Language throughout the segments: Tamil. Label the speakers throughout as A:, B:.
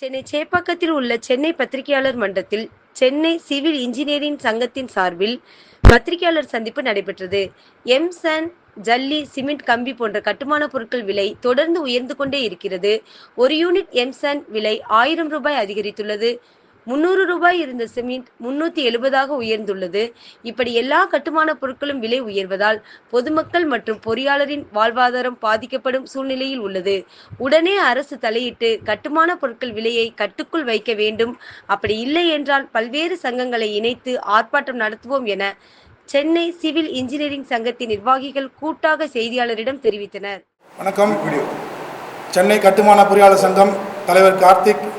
A: சென்னை சேப்பாக்கத்தில் உள்ள சென்னை பத்திரிகையாளர் மன்றத்தில் சென்னை சிவில் இன்ஜினியரிங் சங்கத்தின் சார்பில் பத்திரிகையாளர் சந்திப்பு நடைபெற்றது. எம்சன் ஜல்லி சிமெண்ட் கம்பி போன்ற கட்டுமான பொருட்கள் விலை தொடர்ந்து உயர்ந்து கொண்டே இருக்கிறது. ஒரு யூனிட் எம்சன் விலை ஆயிரம் ரூபாய் அதிகரித்துள்ளது. முன்னூறு ரூபாய் இருந்த சிமெண்ட் முன்னூத்தி எழுபதாக உயர்ந்துள்ளது. இப்படி எல்லா கட்டுமான பொருட்களும் விலை உயர்வதால் பொதுமக்கள் மற்றும் பொறியாளரின் வாழ்வாதாரம் பாதிக்கப்படும் சூழ்நிலையில் உள்ளது. உடனே அரசு தலையிட்டு கட்டுமான பொருட்கள் விலையை கட்டுக்குள் வைக்க வேண்டும். அப்படி இல்லை என்றால் பல்வேறு சங்கங்களை இணைத்து ஆர்ப்பாட்டம் நடத்துவோம் என சென்னை சிவில் இன்ஜினியரிங் சங்கத்தின் நிர்வாகிகள் கூட்டாக செய்தியாளரிடம் தெரிவித்தனர்.
B: வணக்கம். சென்னை கட்டுமான பொறியாளர் சங்கம் தலைவர் கார்த்திக்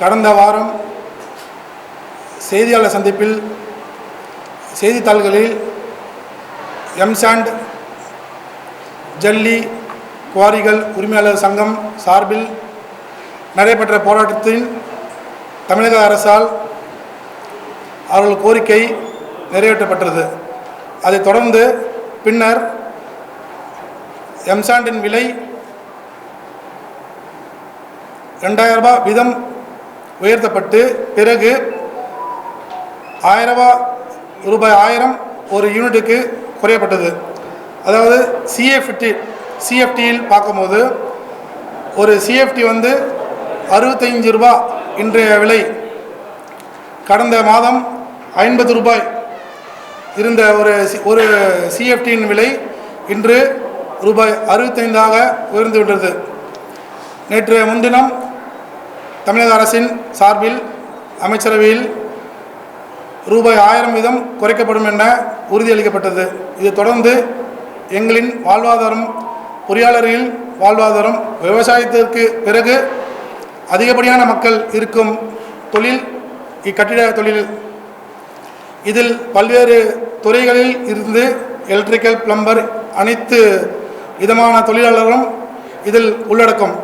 B: கடந்த வாரம் செய்தியாளர் சந்திப்பில் செய்தித்தாள்களில் எம்சாண்ட் ஜல்லி குவாரிகள் உரிமையாளர் சங்கம் சார்பில் நடைபெற்ற போராட்டத்தில் தமிழக அரசால் அவர்கள் கோரிக்கை நிறைவேற்றப்பட்டது. அதைத் தொடர்ந்து பின்னர் எம்சாண்டின் விலை ரெண்டாயிரம் ரூபாய் வீதம் உயர்த்தப்பட்டு பிறகு ஆயிரம் ரூபாய் ஆயிரம் ஒரு யூனிட்டுக்கு குறையப்பட்டது. அதாவது சிஎஃப்டி சிஎஃப்டியில் பார்க்கும்போது ஒரு சிஎஃப்டி வந்து அறுபத்தஞ்சு ரூபா இன்றைய விலை. கடந்த மாதம் ஐம்பது ரூபாய் இருந்த ஒரு சி- ஒரு சிஎஃப்டியின் விலை இன்று ரூபாய் அறுபத்தைந்தாக உயர்ந்து விட்டது நேற்று முன்தினம் தமிழக அரசின் சார்பில் அமைச்சரவையில் ரூபாய் ஆயிரம் வீதம் குறைக்கப்படும் என உறுதியளிக்கப்பட்டது. இது தொடர்ந்து எங்களின் வாழ்வாதாரம் பொறியாளர்களின் வாழ்வாதாரம் விவசாயத்திற்கு பிறகு அதிகப்படியான மக்கள் இருக்கும் தொழில் இக்கட்டிட தொழில். இதில் பல்வேறு துறைகளில் இருந்து எலக்ட்ரிக்கல் பிளம்பர் அனைத்து விதமான தொழிலாளர்களும் இதில் உள்ளடக்கம்.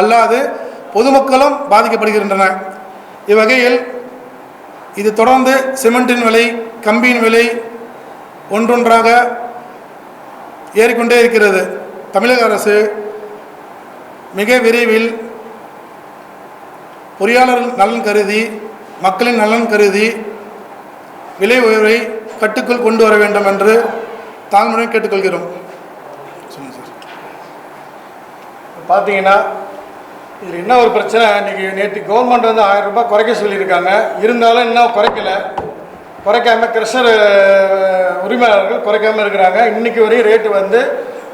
B: அல்லாது பொதுமக்களும் பாதிக்கப்படுகின்றன. இவ்வகையில் இது தொடர்ந்து சிமெண்டின் விலை கம்பியின் விலை ஒன்றொன்றாக ஏறிக்கொண்டே இருக்கிறது. தமிழக அரசு மிக விரைவில் பொறியாளர் நலன் கருதி மக்களின் நலன் கருதி விலை உயர்வை கட்டுக்குள் கொண்டு வர வேண்டும் என்று தாழ்முறை கேட்டுக்கொள்கிறோம். சார்.
C: பார்த்தீங்கன்னா இதில் என்ன ஒரு பிரச்சனை? இன்றைக்கி நேற்று கவர்மெண்ட் வந்து ஆயிரம் ரூபாய் குறைக்க சொல்லியிருக்காங்க. இருந்தாலும் இன்னும் குறைக்கல. குறைக்காமல் கிருஷ்ணர் உரிமையாளர்கள் குறைக்காமல் இருக்கிறாங்க. இன்றைக்கி வரையும் ரேட்டு வந்து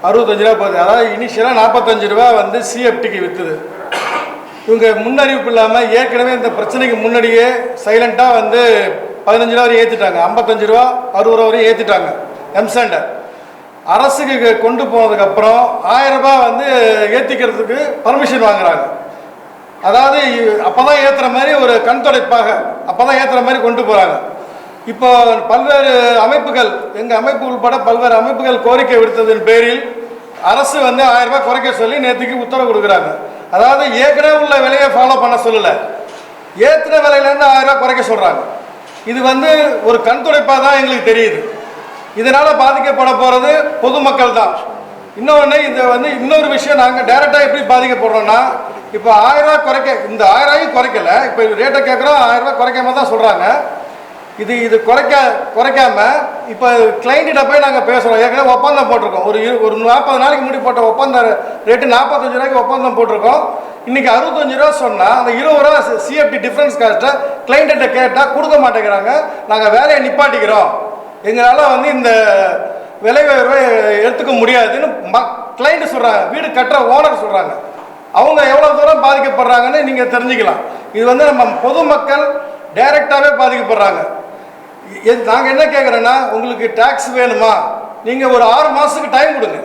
C: அறுபத்தஞ்சு ரூபா போகுது. அதாவது இனிஷியலாக நாற்பத்தஞ்சு ரூபா வந்து சிஎஃப்டிக்கு விற்றுது இவங்க முன்னறிவிப்பு இல்லாமல் ஏற்கனவே இந்த பிரச்சனைக்கு முன்னாடியே சைலண்ட்டாக வந்து பதினஞ்சு ரூபா வரையும் ஏற்றிட்டாங்க ஐம்பத்தஞ்சு ரூபா அறுபது ரூபா வரையும் ஏற்றிட்டாங்க எம்சாண்டை அரசுக்கு கொண்டு போனதுக்கப்புறம் ஆயிரம் ரூபாய் வந்து ஏற்றிக்கிறதுக்கு பர்மிஷன் வாங்குறாங்க. அதாவது அப்போ தான் ஏற்றுற மாதிரி ஒரு கண் துடைப்பாக அப்போ தான் ஏற்றுற மாதிரி கொண்டு போகிறாங்க இப்போ பல்வேறு அமைப்புகள் எங்கள் அமைப்பு உள்பட பல்வேறு அமைப்புகள் கோரிக்கை விடுத்ததன் பேரில் அரசு வந்து ஆயிரம் ரூபாய் குறைக்க சொல்லி நேற்றுக்கு உத்தரவு கொடுக்குறாங்க. அதாவது ஏற்கனவே உள்ள விலையை ஃபாலோ பண்ண சொல்லலை. ஏற்றின விலையிலேருந்து ஆயிரம் ரூபாய் குறைக்க சொல்கிறாங்க இது வந்து ஒரு கண் துடைப்பாக தான் எங்களுக்கு தெரியுது. இதனால் பாதிக்கப்பட போகிறது பொதுமக்கள் தான் இன்னொன்று இதை வந்து இன்னொரு விஷயம் நாங்கள் டைரெக்டாக எப்படி பாதிக்கப்படுறோம்னா இப்போ ஆயிரரூவா குறைக்க இந்த ஆயிரரூவாயும் குறைக்கல. இப்போ ரேட்டை கேட்குறோம் ஆயிரரூவா ரூபாய் குறைக்காம தான் சொல்கிறாங்க இது இது குறைக்க குறைக்காம இப்போ கிளைண்ட்டிட்ட போய் நாங்கள் பேசுகிறோம் ஏற்கனவே ஒப்பந்தம் போட்டிருக்கோம். ஒரு இரு- ஒரு நாற்பது நாளைக்கு முன்னாடி போட்ட ஒப்பந்த ரேட்டு நாற்பத்தஞ்சு ரூபாய்க்கு ஒப்பந்தம் போட்டிருக்கோம். இன்றைக்கி அறுபத்தஞ்சு ரூபா சொன்னால் அந்த இருபது ரூபா சிஎஃப்டி டிஃப்ரென்ஸ் காஸ்ட்டை கிளைண்ட்டை கேட்டால் கொடுக்க மாட்டேங்கிறாங்க. நாங்கள் வேலையை நிப்பாட்டிக்கிறோம். எங்களால் வந்து இந்த விலை உயர்வை எடுத்துக்க முடியாதுன்னு மக் கிளைண்ட் சொல்கிறாங்க வீடு கட்டுற ஓனர் சொல்கிறாங்க அவங்க எவ்வளோ தூரம் பாதிக்கப்படுறாங்கன்னு நீங்கள் தெரிஞ்சுக்கலாம். இது வந்து நம்ம பொதுமக்கள் டைரெக்டாகவே பாதிக்கப்படுறாங்க. நாங்கள் என்ன கேட்குறோன்னா உங்களுக்கு டேக்ஸ் வேணுமா? நீங்கள் ஒரு ஆறு மாதத்துக்கு டைம் கொடுங்க.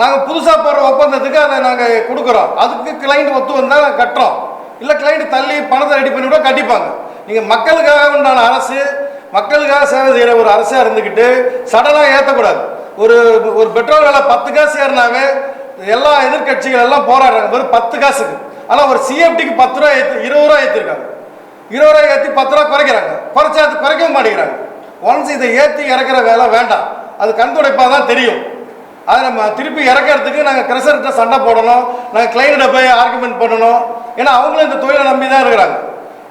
C: நாங்கள் புதுசாக போடுற ஒப்பந்தத்துக்கு அதை நாங்கள் கொடுக்குறோம். அதுக்கு கிளைண்ட் ஒத்து வந்தால் கட்டுறோம். இல்லை கிளைண்ட் தள்ளி பணத்தை ரெடி பண்ணி கூட கட்டிப்பாங்க. நீங்கள் மக்களுக்காக உண்டான அரசு மக்களுக்காக சேவை செய்கிற ஒரு அரசாக இருந்துக்கிட்டு சடனாக ஏற்றக்கூடாது ஒரு ஒரு பெட்ரோல் விலை பத்து காசு ஏறினாவே எல்லா எதிர்க்கட்சிகள் எல்லாம் போராடுறாங்க. ஒரு பத்து காசுக்கு. ஆனால் ஒரு சிஎஃப்டிக்கு பத்து ரூபா ஏற்று இருபது ரூபா ஏற்றிருக்காங்க இருபது ரூபா ஏற்றி பத்து ரூபா குறைக்கிறாங்க. குறைச்சா அது குறைக்கவும் மாட்டேங்கிறாங்க. ஒன்ஸ் இதை ஏற்றி இறக்குற வேலை வேண்டாம். அது கண் துடைப்பாக தான் தெரியும். அதை நம்ம திருப்பி இறக்கிறதுக்கு நாங்கள் கிரஷர்கிட்ட சண்டை போடணும். நாங்கள் கிளைண்ட்டை போய் ஆர்குமெண்ட் பண்ணணும். ஏன்னா அவங்களும் இந்த தொழிலை நம்பி தான் இருக்கிறாங்க.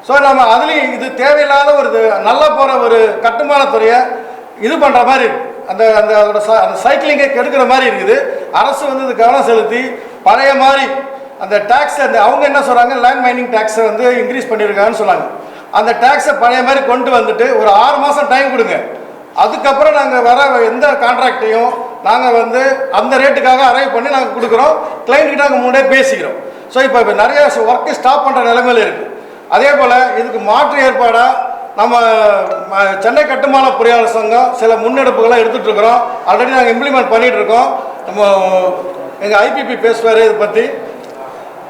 C: ஸோ நம்ம அதுலேயும் இது தேவையில்லாத ஒரு இது நல்லா போகிற ஒரு கட்டுமானத்துறையை இது பண்ணுற மாதிரி அந்த அந்த அதோட ச- அந்த சைக்கிளிங்கை கெடுக்கிற மாதிரி இருக்குது. அரசு வந்து இது கவனம் செலுத்தி பழைய மாதிரி அந்த டேக்ஸ் அந்த அவங்க என்ன சொல்கிறாங்க லேண்ட் மைனிங் டேக்ஸை வந்து இன்க்ரீஸ் பண்ணியிருக்காங்கன்னு சொன்னாங்க. அந்த டேக்ஸை பழைய மாதிரி கொண்டு வந்துட்டு ஒரு ஆறு மாதம் டைம் கொடுங்க. அதுக்கப்புறம் நாங்கள் வர எந்த கான்ட்ராக்டையும் நாங்கள் வந்து அந்த ரேட்டுக்காக அரைவ் பண்ணி நாங்கள் கொடுக்குறோம். கிளைண்ட்டுக்கிட்ட நாங்கள் முன்னே பேசிக்கிறோம். ஸோ இப்போ இப்போ நிறைய ஒர்க்கு ஸ்டாப் பண்ணுற நிலைமையில இருக்குது அதே போல் இதுக்கு மாற்று ஏற்பாடாக நம்ம சென்னை கட்டுமான பொறியாளர் சங்கம் சில முன்னெடுப்புகளை எடுத்துகிட்டு இருக்கிறோம் ஆல்ரெடி நாங்கள் இம்ப்ளிமெண்ட் பண்ணிகிட்டு இருக்கோம் நம்ம எங்கள் ஐபிபி பேசுவார் இதை பற்றி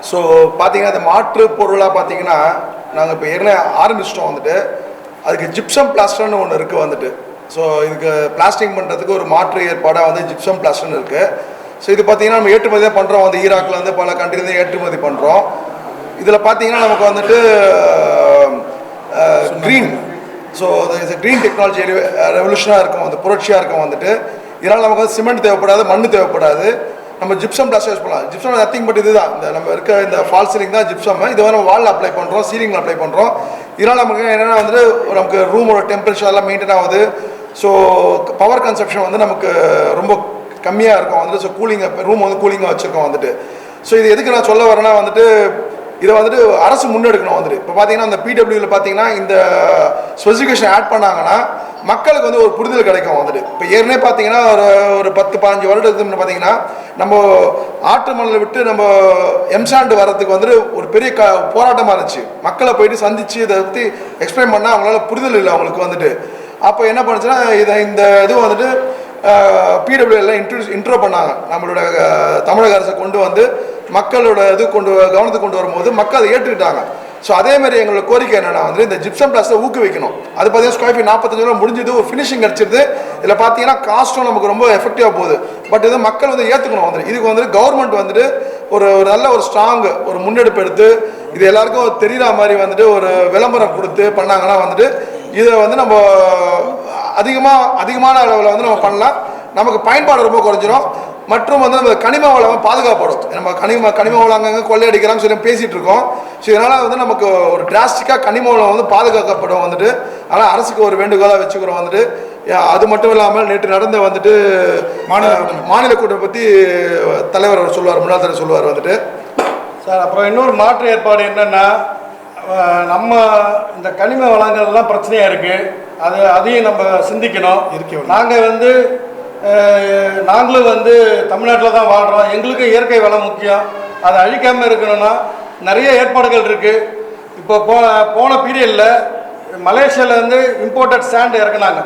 D: ஸோ பார்த்தீங்கன்னா அந்த மாற்று பொருளாக பார்த்தீங்கன்னா நாங்கள் இப்போ ஏற்கனவே ஆரம்பிச்சிட்டோம் வந்துட்டு. அதுக்கு ஜிப்சம் பிளாஸ்டர்னு ஒன்று இருக்குது வந்துட்டு. ஸோ இதுக்கு பிளாஸ்டிங் பண்ணுறதுக்கு ஒரு மாற்று ஏற்பாடாக வந்து ஜிப்சம் பிளாஸ்டர்னு இருக்குது ஸோ இது பார்த்தீங்கன்னா நம்ம ஏற்றுமதி தான் பண்ணுறோம் வந்து ஈராக்கில் வந்து பல கண்ட்ரிலேருந்து ஏற்றுமதி பண்ணுறோம் இதில் பார்த்தீங்கன்னா நமக்கு வந்துட்டு க்ரீன் ஸோ க்ரீன் டெக்னாலஜி ரெவல்யூஷனாக இருக்கும் வந்து புரட்சியாக இருக்கும் வந்துட்டு. இதனால் நமக்கு வந்து சிமெண்ட் தேவைப்படாது மண் தேவைப்படாது. நம்ம ஜிப்சம் பிளாஸ்டர் யூஸ் பண்ணலாம். ஜிப்சம் நத்திங் பட் இதுதான். இந்த நம்ம இருக்க இந்த ஃபால் சீலிங் தான் ஜிப்சம் இது வந்து நம்ம வாலில் அப்ளை பண்ணுறோம் சீலிங்கில் அப்ளை பண்ணுறோம் இதனால் நமக்கு என்னென்னா வந்துட்டு நமக்கு ரூமோட டெம்பரேச்சர் எல்லாம் மெயின்டைன் ஆகுது. ஸோ பவர் கன்சப்ஷன் வந்து நமக்கு ரொம்ப கம்மியாக இருக்கும் வந்துட்டு. ஸோ கூலிங் ரூம் வந்து கூலிங்காக வச்சுருக்கோம் வந்துட்டு. ஸோ இது எதுக்கு நான் சொல்ல வரேன்னா வந்துட்டு இதை வந்துட்டு அரசு முன்னெடுக்கணும் வந்துட்டு. இப்போ பார்த்தீங்கன்னா இந்த பிடபிள்யூவில் பார்த்தீங்கன்னா இந்த ஸ்பெசிஃபிகேஷன் ஆட் பண்ணாங்கன்னா மக்களுக்கு வந்து ஒரு புரிதல் கிடைக்கும் வந்துட்டு. இப்போ ஏற்கனவே பார்த்தீங்கன்னா ஒரு ஒரு பத்து பதினஞ்சு வருடத்துக்கு பார்த்தீங்கன்னா நம்ம ஆற்று மணலை விட்டு நம்ம எம்சாண்டு வர்றதுக்கு வந்துட்டு ஒரு பெரிய க போராட்டமாக இருந்துச்சு. மக்களை போயிட்டு சந்திச்சு இதை பற்றி எக்ஸ்பிளைன் பண்ணால் அவங்களால புரிதல் இல்லை அவங்களுக்கு வந்துட்டு. அப்போ என்ன பண்ணுச்சுன்னா இதை இந்த இது வந்துட்டு பிடபிள்யூ எல்லாம் இன்ட்ரோ இன்ட்ரோ பண்ணாங்க. நம்மளோட தமிழக அரசை கொண்டு வந்து மக்களோட இது கொண்டு கவனத்துக்கு கொண்டு வரும்போது மக்கள் அதை ஏற்றுக்கிட்டாங்க. ஸோ அதே மாதிரி எங்களோட கோரிக்கை என்னென்னா வந்து இந்த ஜிப்சம் பிளாஸ்டை ஊக்குவிக்கணும். அது பார்த்தீங்கன்னா ஸ்கொயர் ஃபீட் நாற்பத்தஞ்சு ரூபா முடிஞ்சது ஒரு ஃபினிஷிங் கிடச்சிருது. இதில் பார்த்தீங்கன்னா காஸ்ட்டும் நமக்கு ரொம்ப எஃபெக்டிவாக போகுது. பட் இது மக்கள் வந்து ஏற்றுக்கணும் வந்துட்டு. இதுக்கு வந்துட்டு கவர்மெண்ட் வந்துட்டு ஒரு ஒரு நல்ல ஒரு ஸ்ட்ராங் ஒரு முன்னெடுப்பு எடுத்து இது எல்லாருக்கும் தெரியுற மாதிரி வந்துட்டு ஒரு விளம்பரம் கொடுத்து பண்ணாங்கன்னா வந்துட்டு இதை வந்து நம்ம அதிகமாக அதிகமான அளவில் வந்து நம்ம பண்ணலாம். நமக்கு பயன்பாடு ரொம்ப குறைஞ்சிரும். மற்றும் வந்து நம்ம கனிம வளம் பாதுகாப்படும் நம்ம கனிம கனிம வளம் அங்கங்கே கொள்ளையடிக்கலாம்னு சொல்லி பேசிகிட்டு இருக்கோம். ஸோ இதனால் வந்து நமக்கு ஒரு டிராஸ்டிக்காக கனிம வளம் வந்து பாதுகாக்கப்படும் வந்துட்டு. ஆனால் அரசுக்கு ஒரு வேண்டுகோளாக வச்சுக்கிறோம் வந்துட்டு. அது மட்டும் இல்லாமல் நேற்று நடந்த வந்துட்டு
B: மாநில
D: மாநில கூட்டம் பற்றி தலைவர் அவர் சொல்லுவார் முன்னாள் தலைவர் சொல்லுவார் வந்துட்டு.
C: சார் அப்புறம் இன்னொரு மாற்று ஏற்பாடு என்னன்னா நம்ம இந்த கனிம வளங்கள்லாம் பிரச்சனையாக இருக்குது அது அதையும் நம்ம சிந்திக்கணும். நாங்கள் வந்து நாங்களும் வந்து தமிழ்நாட்டில் தான் வாழ்கிறோம் எங்களுக்கும் இயற்கை வளம் முக்கியம். அதை அழிக்காமல் இருக்கணும்னா நிறைய ஏற்பாடுகள் இருக்குது இப்போ போன போன பீரியடில் மலேசியாவிலேருந்து இம்போர்ட்டட் சாண்ட் இறக்குனாங்க.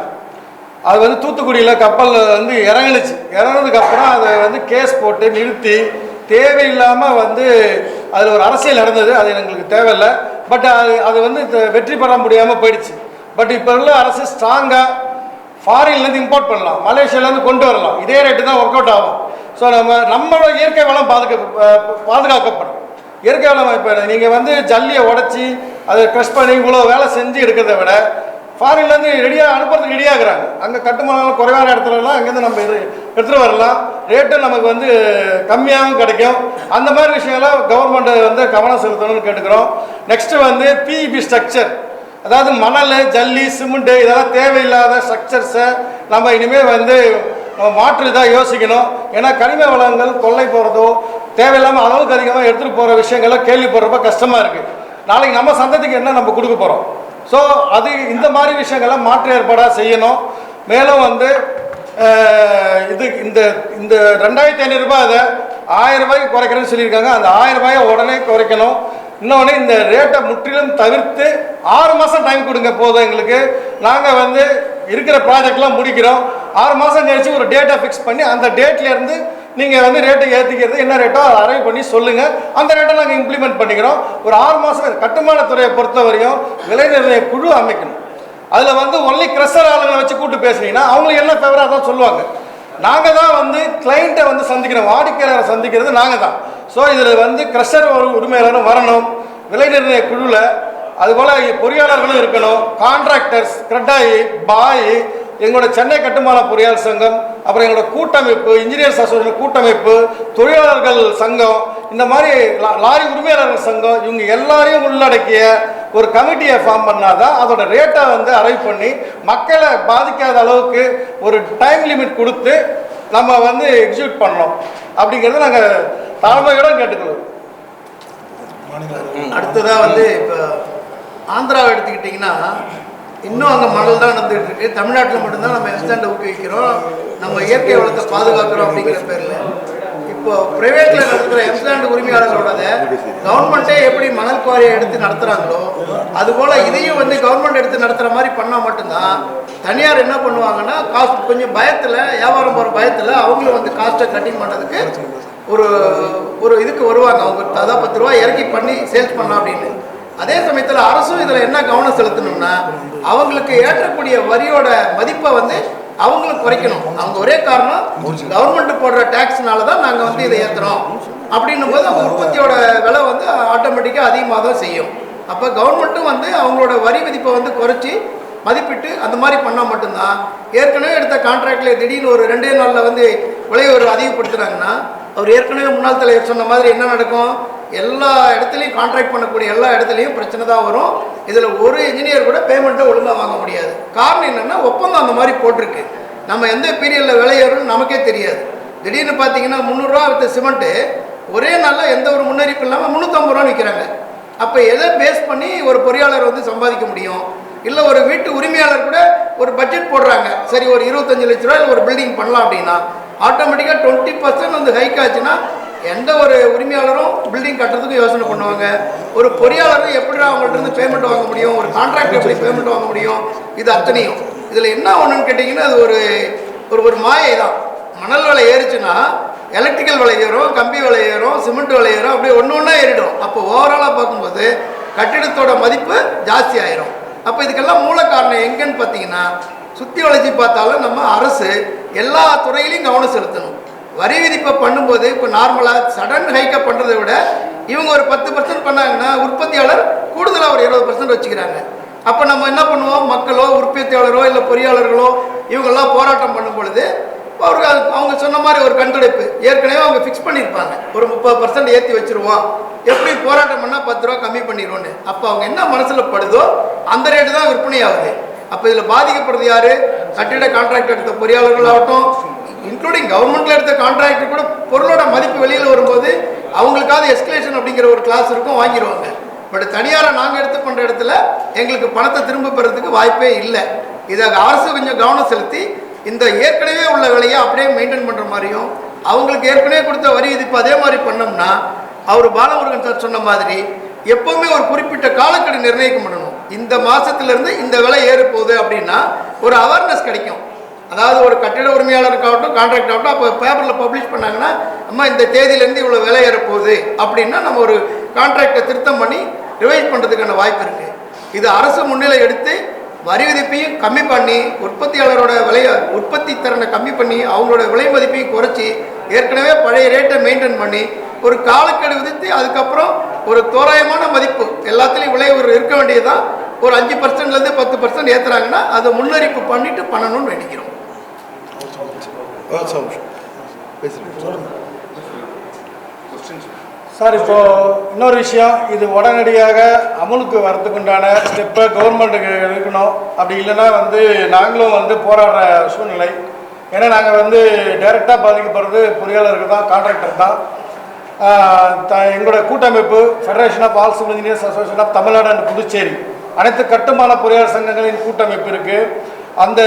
C: அது வந்து தூத்துக்குடியில் கப்பல் வந்து இறங்குனுச்சு. இறங்கினதுக்கப்புறம் அதை வந்து கேஸ் போட்டு நிறுத்தி தேவையில்லாமல் வந்து அதில் ஒரு அரசியல் நடந்தது. அது எங்களுக்கு தேவையில்லை. பட் அது அது வந்து வெற்றி பெற முடியாமல் போயிடுச்சு. பட் இப்போ உள்ள அரசு ஸ்ட்ராங்காக ஃபாரின்லேருந்து இம்போர்ட் பண்ணலாம். மலேசியாலேருந்து கொண்டு வரலாம். இதே ரேட்டு தான் ஒர்க் அவுட் ஆகும். ஸோ நம்ம நம்மளோட இயற்கை வளம் பாதுகா பாதுகாக்கப்படும். இயற்கை வளம் இப்போ நீங்கள் வந்து ஜல்லியை உடச்சி அதை க்ரஷ் பண்ணி இவ்வளோ வேலை செஞ்சு எடுக்கிறத விட ஃபாரின்லேருந்து ரெடியாக அனுப்புறதுக்கு ரெடியாகிறாங்க அங்கே கட்டுமானம் குறைவான இடத்துலலாம் அங்கேருந்து நம்ம இது எடுத்துகிட்டு வரலாம். ரேட்டும் நமக்கு வந்து கம்மியாகவும் கிடைக்கும். அந்த மாதிரி விஷயங்கள்லாம் கவர்மெண்ட்டை வந்து கவனம் செலுத்தணும்னு கேட்டுக்கிறோம். நெக்ஸ்ட்டு வந்து பிஇபி ஸ்ட்ரக்சர் அதாவது மணல் ஜல்லி சிமெண்ட்டு இதெல்லாம் தேவையில்லாத ஸ்ட்ரக்சர்ஸை நம்ம இனிமேல் வந்து மாற்று இதாக யோசிக்கணும். ஏன்னா கனிம வளங்கள் கொள்ளை போகிறதோ தேவையில்லாமல் அளவுக்கு அதிகமாக எடுத்துகிட்டு போகிற விஷயங்கள்லாம் கேள்விப்படுறப்ப கஷ்டமாக இருக்குது நாளைக்கு நம்ம சந்ததிக்கு என்ன நம்ம கொடுக்க போகிறோம் ஸோ அது இந்த மாதிரி விஷயங்கள்லாம் மாற்று ஏற்பாடாக செய்யணும். மேலும் வந்து இது இந்த இந்த ரெண்டாயிரத்தி ஐநூறுரூபா அதை ஆயிரம் ரூபாய்க்கு குறைக்கிறேன்னு சொல்லியிருக்காங்க. அந்த ஆயிரம் ரூபாயை உடனே குறைக்கணும். இன்னொன்று இந்த ரேட்டை முற்றிலும் தவிர்த்து ஆறு மாதம் டைம் கொடுங்க போதும் எங்களுக்கு. நாங்கள் வந்து இருக்கிற ப்ராஜெக்ட்லாம் முடிக்கிறோம். ஆறு மாதம் கழிச்சு ஒரு டேட்டை ஃபிக்ஸ் பண்ணி அந்த டேட்லேருந்து நீங்கள் வந்து ரேட்டை ஏற்றிக்கிறது என்ன ரேட்டோ அதை அரைவ் பண்ணி சொல்லுங்கள் அந்த ரேட்டை நாங்கள் இம்ப்ளிமெண்ட் பண்ணிக்கிறோம். ஒரு ஆறு மாதம் கட்டுமானத்துறையை பொறுத்தவரையும் விலை நிர்ணய குழு அமைக்கணும். அதில் வந்து ஒன்லி கிரஷர் ஆளுங்களை வச்சு கூப்பிட்டு பேசுனீங்கன்னா அவங்களுக்கு என்ன ஃபேவராக தான் சொல்லுவாங்க. நாங்கள் தான் வந்து கிளைண்ட்டை வந்து சந்திக்கிறோம் வாடிக்கையாளரை சந்திக்கிறது நாங்கள் தான் ஸோ இதில் வந்து கிரஷர் உரிமையாளரும் வரணும். விலை நிர்ணய குழுவில் அதுபோல் பொறியாளர்களும் இருக்கணும். கான்ட்ராக்டர்ஸ் கிரெட்டாயி பாய் எங்களோட சென்னை கட்டுமான பொறியாளர் சங்கம் அப்புறம் எங்களோட கூட்டமைப்பு இன்ஜினியர்ஸ் அசோசியேஷன் கூட்டமைப்பு தொழிலாளர்கள் சங்கம் இந்த மாதிரி லா- லாரி உரிமையாளர்கள் சங்கம் இவங்க எல்லாரையும் உள்ளடக்கிய ஒரு கமிட்டியை ஃபார்ம் பண்ணாதான் அதோட ரேட்டை வந்து அரைவ் பண்ணி மக்களை பாதிக்காத அளவுக்கு ஒரு டைம் லிமிட் கொடுத்து நம்ம வந்து எக்ஸிக்யூட் பண்ணோம் அப்படிங்கிறத நாங்கள் தாழ்மையுடன் கேட்டுக்கொள்வோம்
D: அடுத்ததாக வந்து இப்போ ஆந்திராவை எடுத்துக்கிட்டிங்கன்னா இன்னும் அங்கே மணல் தான் நடந்துகிட்டு இருக்கு. தமிழ்நாட்டில் மட்டும்தான் நம்ம எக்ஸ்டாண்டை ஊக்குவிக்கிறோம். நம்ம இயற்கை வளத்தை பாதுகாக்கிறோம் அப்படிங்கிற பேரில். இப்போ ப்ரைவேட்டில் நடத்துகிற எம்ஸ்லாண்ட் உரிமையாளர்களோட கவர்மெண்ட்டே எப்படி மணல் குவாரியை எடுத்து நடத்துகிறாங்களோ அதுபோல் இதையும் வந்து கவர்மெண்ட் எடுத்து நடத்துகிற மாதிரி பண்ணால் மட்டும்தான் தனியார் என்ன பண்ணுவாங்கன்னா காஸ்ட் கொஞ்சம் பயத்தில் வியாபாரம் போகிற பயத்தில் அவங்களும் வந்து காஸ்ட்டை கட்டிங் பண்ணுறதுக்கு ஒரு ஒரு இதுக்கு வருவாங்க. அவங்க அதான் பத்து ரூபா இறக்கி பண்ணி சேல்ஸ் பண்ணலாம் அப்படின்னு. அதே சமயத்தில் அரசும் இதில் என்ன கவனம் செலுத்தணும்னா அவங்களுக்கு ஏற்றக்கூடிய வரியோட மதிப்பை வந்து அவங்களுக்கு குறைக்கணும். அவங்க ஒரே காரணம் கவர்மெண்ட் போடுற டேக்ஸ்னால தான் நாங்கள் வந்து இதை ஏற்றுறோம் அப்படின்னும் போது அவங்க உற்பத்தியோட விலை வந்து ஆட்டோமேட்டிக்காக அதிகமாக தான் செய்யும். அப்போ கவர்மெண்ட்டும் வந்து அவங்களோட வரி விதிப்பை வந்து குறைச்சி மதிப்பிட்டு அந்த மாதிரி பண்ணால் மட்டும்தான். ஏற்கனவே எடுத்த கான்ட்ராக்டில் திடீர்னு ஒரு ரெண்டே நாளில் வந்து விலை ஒரு அதிகப்படுத்துனாங்கன்னா அவர் ஏற்கனவே முன்னாள் தலைவர் சொன்ன மாதிரி என்ன நடக்கும்? எல்லா இடத்துலையும் கான்ட்ராக்ட் பண்ணக்கூடிய எல்லா இடத்துலையும் பிரச்சனை தான் வரும். இதில் ஒரு இன்ஜினியர் கூட பேமெண்ட்டை ஒழுங்காக வாங்க முடியாது. காரணம் என்னென்னா ஒப்பந்தம் அந்த மாதிரி போட்டிருக்கு. நம்ம எந்த பீரியடில் விலை ஏறும்னு நமக்கே தெரியாது. திடீர்னு பார்த்தீங்கன்னா முந்நூறுரூவா அடுத்த சிமெண்ட்டு ஒரே நாளில் எந்த ஒரு முன்னறிவிப்பு இல்லாமல் முந்நூற்றம்பது ரூபா விற்கிறாங்க அப்போ எதை பேஸ் பண்ணி ஒரு பொறியாளர் வந்து சம்பாதிக்க முடியும்? இல்லை ஒரு வீட்டு உரிமையாளர் கூட ஒரு பட்ஜெட் போடுறாங்க. சரி ஒரு இருபத்தஞ்சு லட்ச ரூபாயில் ஒரு பில்டிங் பண்ணலாம் அப்படின்னா ஆட்டோமேட்டிக்காக டுவெண்ட்டி பர்சன்ட் வந்து ஹைக் ஆச்சுன்னா எந்த ஒரு உரிமையாளரும் பில்டிங் கட்டுறதுக்கு யோசனை பண்ணுவாங்க. ஒரு பொறியாளரும் எப்படி அவங்கள்ட்ட இருந்து பேமெண்ட் வாங்க முடியும்? ஒரு கான்ட்ராக்ட் எப்படி பேமெண்ட் வாங்க முடியும்? இது அத்தனையும். இதில் என்ன ஒன்றுன்னு கேட்டிங்கன்னா அது ஒரு ஒரு ஒரு மாயை தான் மணல் விலை ஏறுச்சுன்னா எலக்ட்ரிக்கல் விலை ஏறும் கம்பி விலை ஏறும் சிமெண்ட் விலை ஏறும் அப்படியே ஒன்று ஒன்றா ஏறிடும். அப்போ ஓவராலாக பார்க்கும்போது கட்டிடத்தோட மதிப்பு ஜாஸ்தி ஆயிரும். அப்போ இதுக்கெல்லாம் மூல காரணம் எங்கன்னு பார்த்தீங்கன்னா சுற்றி வளர்ச்சி பார்த்தாலும் நம்ம அரசு எல்லா துறையிலையும் கவனம் செலுத்தணும். வரி விதிப்பை பண்ணும்போது இப்போ நார்மலாக சடன் ஹைக்கை பண்ணுறதை விட இவங்க ஒரு பத்து பர்சன்ட் பண்ணாங்கன்னா உற்பத்தியாளர் கூடுதலாக ஒரு இருபது பர்சன்ட் வச்சுக்கிறாங்க. அப்போ நம்ம என்ன பண்ணுவோம்? மக்களோ உற்பத்தியாளரோ இல்லை பொறியாளர்களோ இவங்கெல்லாம் போராட்டம் பண்ணும் பொழுது அவருக்கு அது- அவங்க சொன்ன மாதிரி ஒரு கண்டுடைப்பு ஏற்கனவே அவங்க ஃபிக்ஸ் பண்ணியிருப்பாங்க. ஒரு முப்பது பர்சன்ட் ஏற்றி வச்சுருவோம். எப்படி போராட்டம் பண்ணால் பத்து ரூபா கம்மி பண்ணிடுவோன்னு அப்போ அவங்க என்ன மனசில் படுதோ அந்த ரேட்டு தான் விற்பனை ஆகுது அப்போ இதில் பாதிக்கப்படுறது யார்? கட்டிட கான்ட்ராக்ட் எடுத்த பொறியாளர்கள் ஆகட்டும் இன்க்ளூடிங் கவர்மெண்ட்ல எடுத்த கான்ட்ராக்ட் கூட பொருளோட மதிப்பு வெளியில் வரும்போது அவங்களுக்காவது எஸ்கலேஷன் அப்படிங்கிற ஒரு கிளாஸ் இருக்கும் வாங்கிடுவாங்க பட் தனியாரை நாங்கள் எடுத்து பண்ணுற இடத்துல எங்களுக்கு பணத்தை திரும்ப பெறதுக்கு வாய்ப்பே இல்லை. இதை அரசு கொஞ்சம் கவனம் செலுத்தி இந்த ஏற்கனவே உள்ள விலையை அப்படியே மெயின்டைன் பண்ணுற மாதிரியும் அவங்களுக்கு ஏற்கனவே கொடுத்த வரி இதுப்பு அதே மாதிரி பண்ணோம்னா அவர் பாலமுருகன் சார் சொன்ன மாதிரி எப்பவுமே ஒரு குறிப்பிட்ட காலக்கெடு நிர்ணயிக்க பண்ணணும் இந்த மாசத்துல இருந்து இந்த விலை ஏற போகுது அப்படின்னா ஒரு அவேர்னஸ் கிடைக்கும். அதாவது ஒரு கட்டிட உரிமையாளருக்காகட்டும் கான்ட்ராக்ட் ஆகட்டும் அப்போ பேப்பரில் பப்ளிஷ் பண்ணாங்கன்னா அம்மா இந்த தேதியிலேருந்து இவ்வளோ விலை ஏறப்போகுது அப்படின்னா நம்ம ஒரு கான்ட்ராக்டை திருத்தம் பண்ணி ரிவைஸ் பண்ணுறதுக்கான வாய்ப்பு இருக்குது இது அரசு முன்னிலை எடுத்து வரி விதிப்பையும் கம்மி பண்ணி உற்பத்தியாளரோட விலையை உற்பத்தி திறனை கம்மி பண்ணி அவங்களோட விலை மதிப்பையும் குறைச்சி ஏற்கனவே பழைய ரேட்டை மெயின்டைன் பண்ணி ஒரு காலக்கெடு விதித்து அதுக்கப்புறம் ஒரு தோராயமான மதிப்பு எல்லாத்துலேயும் விலை ஒரு இருக்க வேண்டியதுதான். ஒரு அஞ்சு பர்சன்ட்லேருந்து பத்து பர்சன்ட் ஏற்றுறாங்கன்னா அதை முன்னறிப்பு பண்ணிவிட்டு பண்ணணும்னு நினைக்கிறோம்
C: சார் இப்போ இன்னொரு விஷயம். இது உடனடியாக அமலுக்கு வரதுக்குண்டான ஸ்டெப்பை கவர்மெண்ட்டுக்கு எடுக்கணும். அப்படி இல்லைன்னா வந்து நாங்களும் வந்து போராடுற சூழ்நிலை. ஏன்னா நாங்கள் வந்து டைரெக்டாக பாதிக்கப்படுறது பொறியாளர்கள் தான் கான்ட்ராக்டர் தான். த- எங்களோட கூட்டமைப்பு federation of all civil engineers association of Tamil Nadu and Puducherry அனைத்து கட்டுமான பொறியாளர் சங்கங்களின் கூட்டமைப்பு இருக்குது அந்த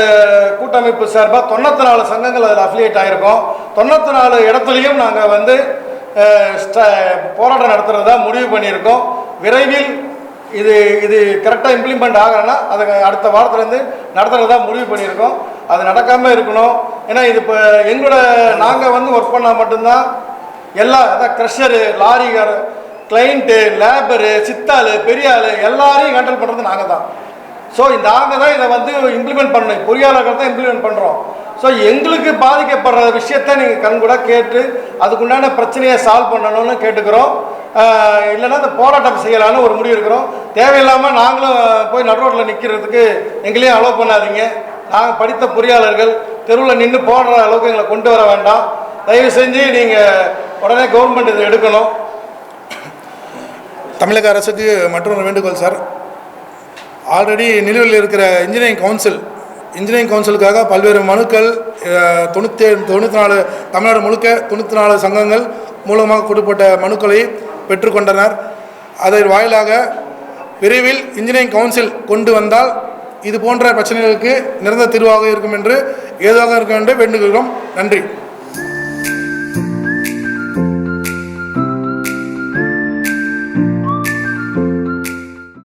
C: கூட்டமைப்பு சார்பாக தொண்ணூற்றி நாலு சங்கங்கள் அதில் அஃபிலியேட் ஆகிருக்கோம் தொண்ணூற்றி நாலு இடத்துலையும் நாங்கள் வந்து போராட்டம் நடத்துகிறதா முடிவு பண்ணியிருக்கோம். விரைவில் இது இது கரெக்டாக இம்ப்ளிமெண்ட் ஆகலைன்னா அதை அடுத்த வாரத்துலேருந்து நடத்துகிறதா முடிவு பண்ணியிருக்கோம். அது நடக்காமல் இருக்கணும். ஏன்னா இது இப்போ எங்களோட நாங்கள் வந்து ஒர்க் பண்ணால் மட்டும்தான் எல்லா அதான் க்ரெஷரு லாரிகார் கிளைண்ட்டு லேபரு சித்தாள் பெரியாள் எல்லாரையும் கண்ட்ரோல் பண்ணுறது நாங்கள் தான் ஸோ இந்த நாங்கள் தான் இதை வந்து இம்ப்ளிமெண்ட் பண்ணணும். பொறியாளர்கள் தான் இம்ப்ளிமெண்ட் பண்ணுறோம் ஸோ எங்களுக்கு பாதிக்கப்படுற விஷயத்த நீங்கள் கண்கூட கேட்டு அதுக்குண்டான பிரச்சனையை சால்வ் பண்ணணும்னு கேட்டுக்கிறோம். இல்லைன்னா இந்த போராட்டம் செய்யலான்னு ஒரு முடிவு இருக்கிறோம் தேவையில்லாமல் நாங்களும் போய் நடுரோட்டில் நிற்கிறதுக்கு எங்களையும் அலோவ் பண்ணாதீங்க. நாங்கள் படித்த பொறியாளர்கள் தெருவில் நின்று போடுற அளவுக்கு எங்களை கொண்டு வர வேண்டாம். தயவு செஞ்சு நீங்கள் உடனே கவர்மெண்ட் இதை எடுக்கணும்.
B: தமிழக அரசுக்கு மற்றொரு வேண்டுகோள் சார். ஆல்ரெடி நிலுவையில் இருக்கிற இன்ஜினியரிங் கவுன்சில் இன்ஜினியரிங் கவுன்சிலுக்காக பல்வேறு மனுக்கள் தொண்ணூற்றி தொண்ணூற்றி நாலு தமிழ்நாடு முழுக்க தொண்ணூற்றி நாலு சங்கங்கள் மூலமாக கொடுக்கப்பட்ட மனுக்களை பெற்றுக்கொண்டனர் அதன் வாயிலாக விரைவில் இன்ஜினியரிங் கவுன்சில் கொண்டு வந்தால் இது போன்ற பிரச்சனைகளுக்கு நிரந்தர தீர்வாக இருக்கும் என்று ஏதுவாக இருக்கும் என்று வேண்டுகிறோம். நன்றி.